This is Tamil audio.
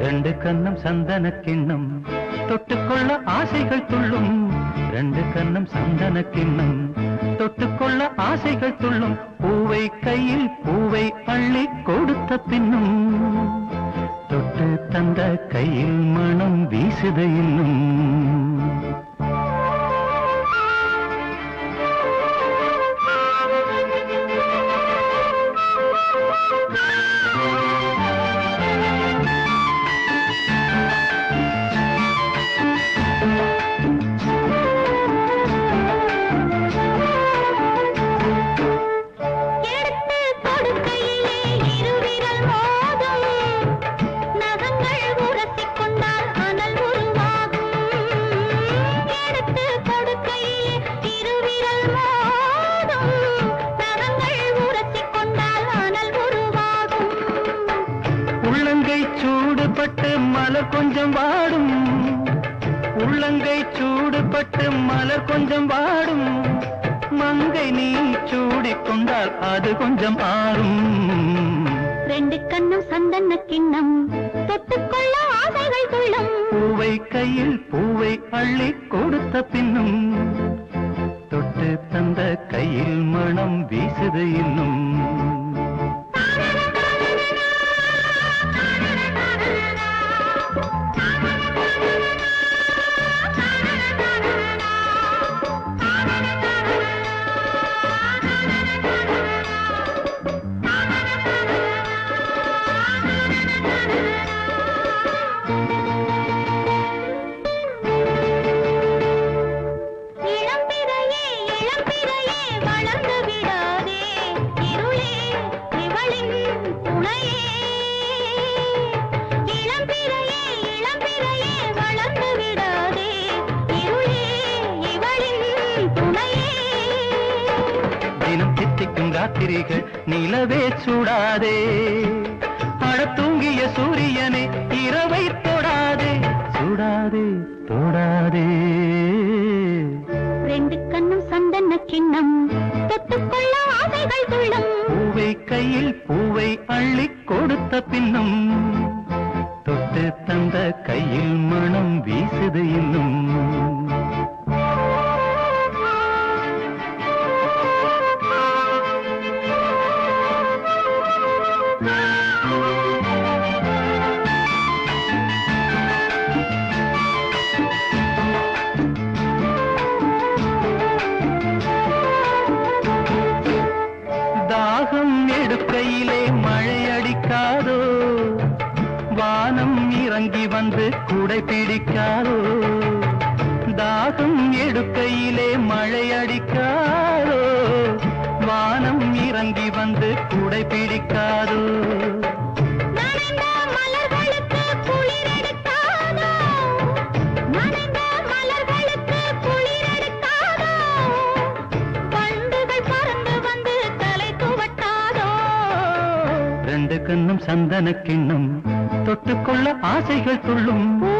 ரெண்டு கண்ணம் சந்தன கிண்ணம் தொட்டுக்கொள்ள ஆசைகள் துள்ளும். ரெண்டு கண்ணம் சந்தன கிண்ணம் தொட்டுக்கொள்ள ஆசைகள் துள்ளும். பூவை கையில் பூவை அள்ளி கொடுத்த பின்னும். தொட்டு தந்த கையில் மனம் வீசுது உள்ளங்கை சூடுபட்டு மலர் கொஞ்சம் வாடும். உள்ளங்கை சூடுபட்டு மலர் கொஞ்சம் வாடும். மங்கை நீ சூடிக் கொண்டால் அது கொஞ்சம் ஆறும். ரெண்டு கண்ணும் சந்தன கிண்ணம். தொட்டுக்கொள்ள ஆசைகள் துள்ளும். பூவை கையில் பூவை அள்ளி கொடுத்த பின்னும். தொட்டு தந்த கையில் மனம் வீசுது இன்னும். தினம் தித்திக்கும் ராத்திரிகள் நிலவே சூடாதே. அழ தூங்கிய சூரியனே இரவை தொடாதே. சூடாதே தொடாதே ரெண்டு கண்ணும் சந்தன கிண்ணம் தொட்டுக்கொள்ள ஆசைகள் துள்ளும். பூவை கையில் பூவை அள்ளி கொடுத்த பின்னும் தொட்டு தந்த கையில் மனம் வீசுது இன்னும். வந்து குடை பிடிக்காதோ? தாகம் எடுக்கையிலே மழை அடிக்காதோ? வானம் இறங்கி வந்து குடை பிடிக்காதோ? ரெண்டு கண்ணும் சந்தன கிண்ணம் தொட்டுக்கொள்ள ஆசைகள் துள்ளும் பூவை